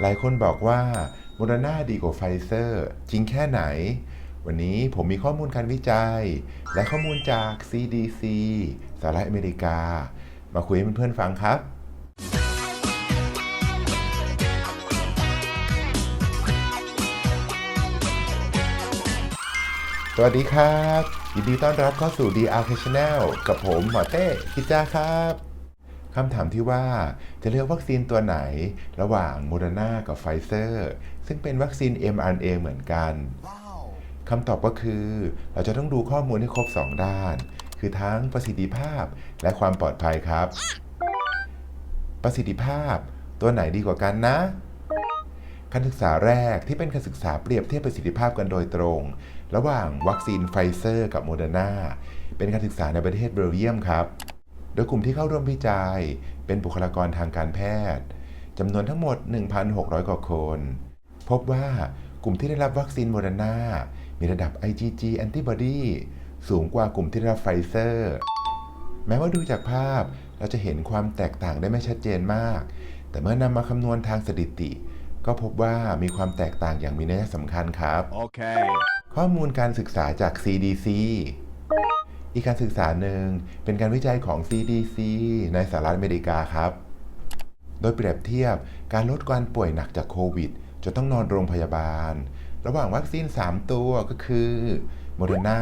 หลายคนบอกว่าโมเดอร์นาดีกว่าไฟเซอร์จริงแค่ไหน วันนี้ผมมีข้อมูลการวิจัย และข้อมูลจาก CDC สหรัฐอเมริกา มาคุยให้เพื่อนๆฟังครับสวัสดีครับ ยินดีต้อนรับเข้าสู่ DR Channel กับผมหมอเต้คิจ้าครับ คำถามที่ว่าจะเลือกวัคซีนตัวไหน ระหว่างโมเดอร์นากับไฟเซอร์ซึ่งเป็นวัคซีน mRNA เหมือนกันคำตอบก็คือเราจะต้องดูข้อมูลให้ครบ 2 ด้าน คือทั้งประสิทธิภาพและความปลอดภัยครับ ประสิทธิภาพตัวไหนดีกว่ากันนะการศึกษาแรกที่เป็นการศึกษาเปรียบเทียบประสิทธิภาพกันโดยตรง ระหว่างวัคซีนไฟเซอร์กับโมเดอร์นาเป็นการศึกษาในประเทศเบลเยียมครับ ดยกลุ่มที่เข้าร่วมวิจัย เป็นบุคลากรทางการแพทย์จำนวนทั้งหมด 1,600 กว่าคน พบว่ากลุ่มที่ได้รับวัคซีนโมเดอร์นามีระดับ IgG antibody สูงกว่ากลุ่มที่ได้รับไฟเซอร์ แม้ว่าดูจากภาพเราจะเห็นความแตกต่างได้ไม่ชัดเจนมาก แต่เมื่อนำมาคำนวณทางสถิติ ก็พบว่ามีความแตกต่างอย่างมีนัยสำคัญครับ Okay. ข้อมูลการศึกษาจาก CDC อีกการศึกษาหนึ่งเป็นการวิจัยของ CDC ในสหรัฐอเมริกาครับ โดยเปรียบเทียบการลดการป่วยหนักจากโควิดจนต้องนอนโรงพยาบาล ระหว่างวัคซีน 3 ตัวก็คือโมเดอร์นา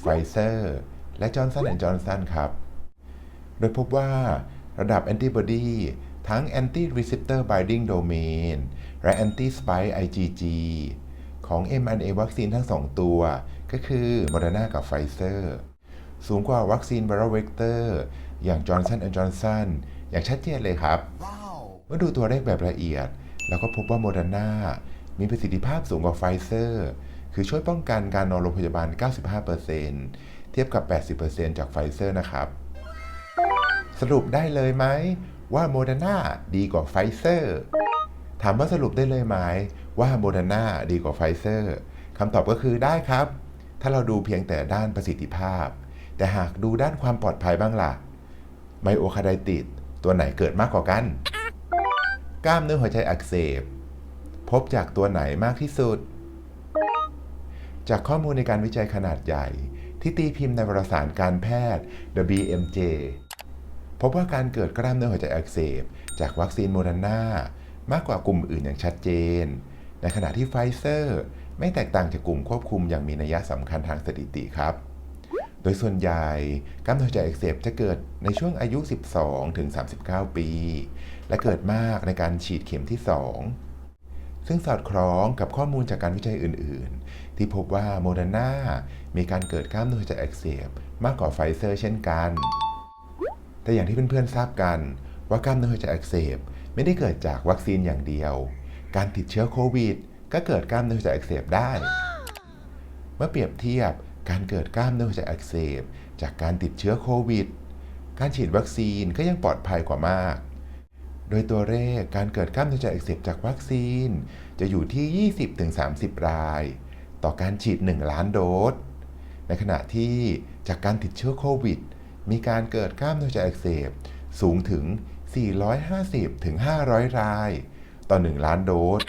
ไฟเซอร์และจอร์นสันแอนด์จอร์นสันครับ โดยพบว่าระดับแอนติบอดีทั้ง anti receptor binding domain และ anti spike IgG ของ mRNA วัคซีนทั้ง 2 ตัว ก็คือ Moderna กับ Pfizer สูงกว่าวัคซีน viral vector อย่าง Johnson Johnson อย่างชัดเจนเลยครับเมื่อดูตัวเลขแบบละเอียด เราก็พบว่า Moderna มีประสิทธิภาพสูงกว่า Pfizer คือช่วยป้องกันการนอนโรงพยาบาล 95%เทียบกับ 80%จาก Pfizer นะครับ สรุปได้เลยไหมว่าโมเดอร์นาดีกว่าไฟเซอร์ ถามว่าสรุปได้เลยไหมว่าโมเดอร์นาดีกว่าไฟเซอร์คำตอบก็คือได้ครับ ถ้าเราดูเพียงแต่ด้านประสิทธิภาพ แต่หากดูด้านความปลอดภัยบ้างล่ะ ไมโอคาไดติดตัวไหนเกิดมากกว่ากัน กล้ามเนื้อหัวใจอักเสบ พบจากตัวไหนมากที่สุด จากข้อมูลในการวิจัยขนาดใหญ่ ที่ตีพิมพ์ในวารสารการแพทย์ WMJ พบว่าการเกิดกล้ามเนื้อหัวใจอักเสบ จากวัคซีนโมเดอร์นามากกว่ากลุ่มอื่นอย่างชัดเจน ในขณะที่ไฟเซอร์ ไม่แตกต่างจากกลุ่มควบคุมอย่างมีนัยสำคัญทางสถิติครับ โดยส่วนใหญ่กล้ามเนื้อหัวใจอักเสบจะเกิดในช่วงอายุ 12 ถึง 39 ปี และเกิดมากในการฉีดเข็มที่ 2 ซึ่งสอดคล้องกับข้อมูลจากการวิจัยอื่น ๆ ที่พบว่าโมเดอร์นามีการเกิดกล้ามเนื้อหัวใจอักเสบมากกว่าไฟเซอร์เช่นกัน แต่อย่างที่เพื่อน ๆ ทราบกันว่ากล้ามเนื้อหัวใจอักเสบไม่ได้เกิดจากวัคซีนอย่างเดียว การติดเชื้อโควิด ก็เกิดกล้ามเนื้อหัวใจอักเสบได้ เมื่อเปรียบเทียบ การเกิดกล้ามเนื้อหัวใจอักเสบ จากการติดเชื้อโควิด การฉีดวัคซีนก็ยังปลอดภัยกว่ามาก โดยตัวเลขการเกิดกล้ามเนื้อหัวใจอักเสบจากวัคซีน จะอยู่ที่ 20-30 ราย ต่อการฉีด 1 ล้านโดส ในขณะที่จากการติดเชื้อโควิด มีการเกิดกล้ามเนื้อหัวใจอักเสบสูงถึง 450-500 ราย ต่อ 1 ล้านโดส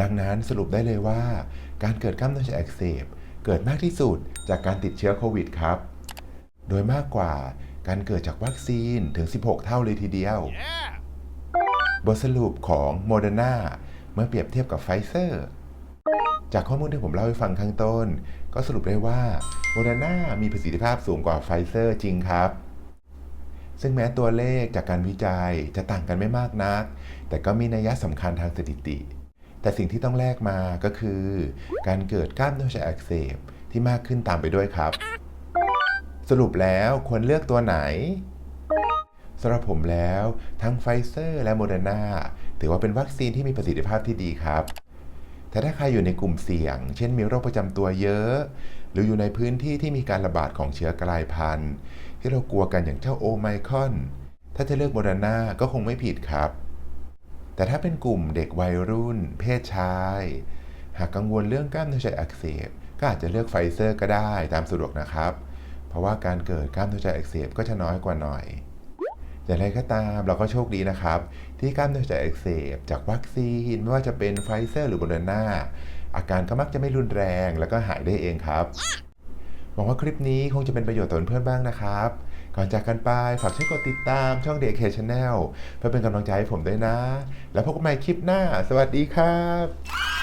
ดังนั้นสรุปได้เลยว่า การเกิดกล้ามเนื้อหัวใจอักเสบ เกิดมากที่สุดจากการติดเชื้อโควิดครับ โดยมากกว่าการเกิดจากวัคซีนถึง 16 เท่าเลยทีเดียว Yeah. บทสรุปของโมเดอร์นาเมื่อเปรียบเทียบกับไฟเซอร์จากข้อมูลที่ผมเล่าให้ฟังข้างต้น ก็สรุปได้ว่าโมเดอร์นามีประสิทธิภาพสูงกว่าไฟเซอร์จริงครับ ซึ่งแม้ตัวเลขจากการวิจัยจะต่างกันไม่มากนัก แต่ก็มีนัยสำคัญทางสถิติ แต่สิ่งที่ต้องแลกมาก็คือ การเกิดกล้ามเนื้อหัวใจอักเสบที่มากขึ้นตามไปด้วยครับ สรุปแล้วควรเลือกตัวไหนสำหรับผมแล้วทั้งไฟเซอร์และโมเดอร์นาถือว่าเป็นวัคซีนที่มีประสิทธิภาพที่ดีครับ แต่ถ้าใครอยู่ในกลุ่มเสี่ยง เช่นมีโรคประจำตัวเยอะ หรืออยู่ในพื้นที่ที่มีการระบาดของเชื้อกลายพันธุ์ ที่เรากลัวกันอย่างเจ้าโอไมคอน ถ้าจะเลือกโมเดอร์นาก็คงไม่ผิดครับ แต่ถ้าเป็นกลุ่มเด็กวัยรุ่น เพศชาย หากกังวลเรื่องกล้ามเนื้อหัวใจอักเสบ ก็อาจจะเลือกไฟเซอร์ก็ได้ตามสะดวกนะครับ เพราะว่าการเกิดกล้ามเนื้อหัวใจอักเสบก็จะน้อยกว่าหน่อยอย่างไรก็ตามเราก็โชคดีนะครับ ที่กล้ามเนื้อหัวใจอักเสบจากวัคซีนไม่ว่าจะเป็นไฟเซอร์หรือโบเดนาอาการก็มักจะไม่รุนแรงแล้วก็หายได้เองครับหวังว่าคลิปนี้คงจะเป็นประโยชน์ต่อเพื่อนบ้างนะครับ ก่อนจากกันไป ฝากช่วยกดติดตามช่องเด็กเคชแนลเพื่อเป็นกำลังใจให้ผมด้วยนะ แล้วพบกันใหม่คลิปหน้า สวัสดีครับ